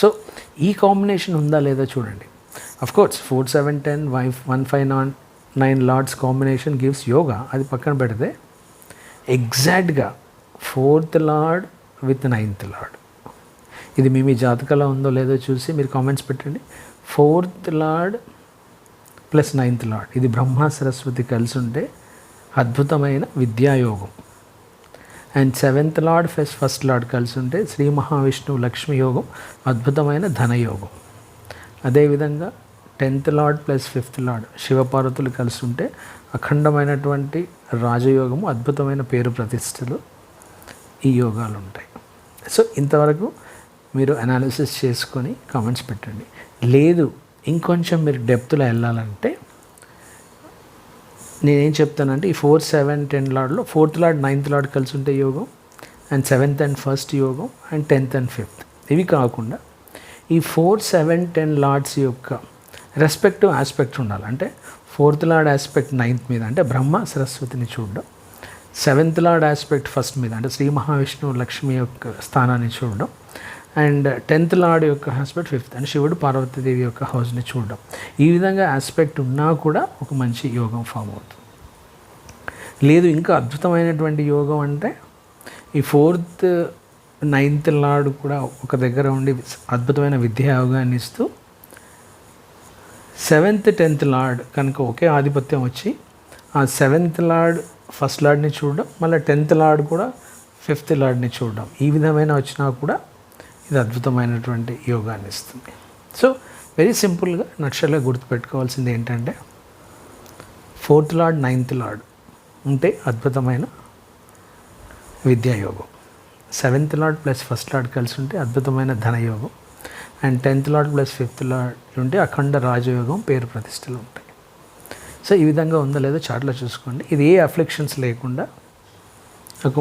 So ఈ combination ఉందా లేదా చూడండి. Of course four seven ten why one five non nine lords combination gives yoga అది పక్కన పెడితే ఎగ్జాక్ట్గా fourth lord with ninth lord ఇది మీ మీ జాతకంలో ఉందో లేదో చూసి మీరు కామెంట్స్ పెట్టండి. Fourth lord plus ninth lord ఇది బ్రహ్మ సరస్వతి కలిసి ఉంటే అద్భుతమైన విద్యాయోగం. అండ్ సెవెంత్ లార్డ్ ఫెస్ ఫస్ట్ లార్డ్ కలిసి ఉంటే శ్రీ మహావిష్ణువు లక్ష్మి యోగం అద్భుతమైన ధనయోగం అదేవిధంగా tenth lord plus fifth lord శివపార్వతులు కలిసి ఉంటే అఖండమైనటువంటి రాజయోగము అద్భుతమైన పేరు ప్రతిష్టలు ఈ యోగాలు ఉంటాయి సో ఇంతవరకు మీరు అనాలిసిస్ చేసుకొని కామెంట్స్ పెట్టండి. లేదు ఇంకొంచెం మీరు డెప్త్లో వెళ్ళాలంటే నేనేం చెప్తానంటే ఈ ఫోర్ సెవెన్ టెన్ లాడ్లో ఫోర్త్ లాడ్ నైన్త్ లాడ్ కలిసి ఉంటే యోగం అండ్ సెవెంత్ అండ్ ఫస్ట్ యోగం అండ్ టెన్త్ అండ్ ఫిఫ్త్. ఇవి కాకుండా ఈ ఫోర్ సెవెన్ టెన్ లాడ్స్ యొక్క రెస్పెక్టివ్ ఆస్పెక్ట్స్ ఉండాలి. అంటే ఫోర్త్ లాడ్ ఆస్పెక్ట్ నైన్త్ మీద అంటే బ్రహ్మ సరస్వతిని చూడడం సెవెంత్ లాడ్ ఆస్పెక్ట్ ఫస్ట్ మీద అంటే శ్రీ మహావిష్ణువు లక్ష్మి యొక్క స్థానాన్ని చూడడం అండ్ టెన్త్ లార్డ్ యొక్క హస్బెండ్ ఫిఫ్త్ అండ్ శివుడు పార్వతీదేవి యొక్క హౌస్ని చూడడం. ఈ విధంగా ఆస్పెక్ట్ ఉన్నా కూడా ఒక మంచి యోగం ఫామ్ అవుతుంది. లేదు ఇంకా అద్భుతమైనటువంటి యోగం అంటే ఈ ఫోర్త్ నైన్త్ లార్డ్ కూడా ఒక దగ్గర ఉండి అద్భుతమైన విద్యా యోగాన్ని ఇస్తూ సెవెంత్ టెన్త్ లార్డ్ కనుక ఒకే ఆధిపత్యం వచ్చి ఆ సెవెంత్ లార్డ్ ఫస్ట్ లార్డ్ని చూడడం మళ్ళీ టెన్త్ లార్డ్ కూడా ఫిఫ్త్ లార్డ్ని చూడడం. ఈ విధమైన వచ్చినా కూడా ఇది అద్భుతమైనటువంటి యోగాన్ని ఇస్తుంది. సో వెరీ సింపుల్గా నక్షలో గుర్తుపెట్టుకోవాల్సింది ఏంటంటే ఫోర్త్ లార్డ్ నైన్త్ లార్డ్ ఉంటే అద్భుతమైన విద్యాయోగం seventh lord plus first lord కలిసి ఉంటే అద్భుతమైన ధనయోగం and tenth lord plus fifth lord ఉంటే అఖండ రాజయోగం పేరు ప్రతిష్టలు ఉంటాయి. సో ఈ విధంగా ఉందో లేదో చాట్లో చూసుకోండి. ఇది ఏ అఫ్లిక్షన్స్ లేకుండా ఒక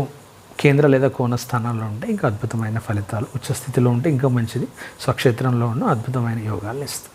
కేంద్ర లేదా కోణ స్థానాల్లో ఉంటే ఇంకా అద్భుతమైన ఫలితాలు ఉచ్చస్థితిలో ఉంటే ఇంకా మంచిది. స్వక్షేత్రంలో ఉన్న అద్భుతమైన యోగాలను ఇస్తుంది.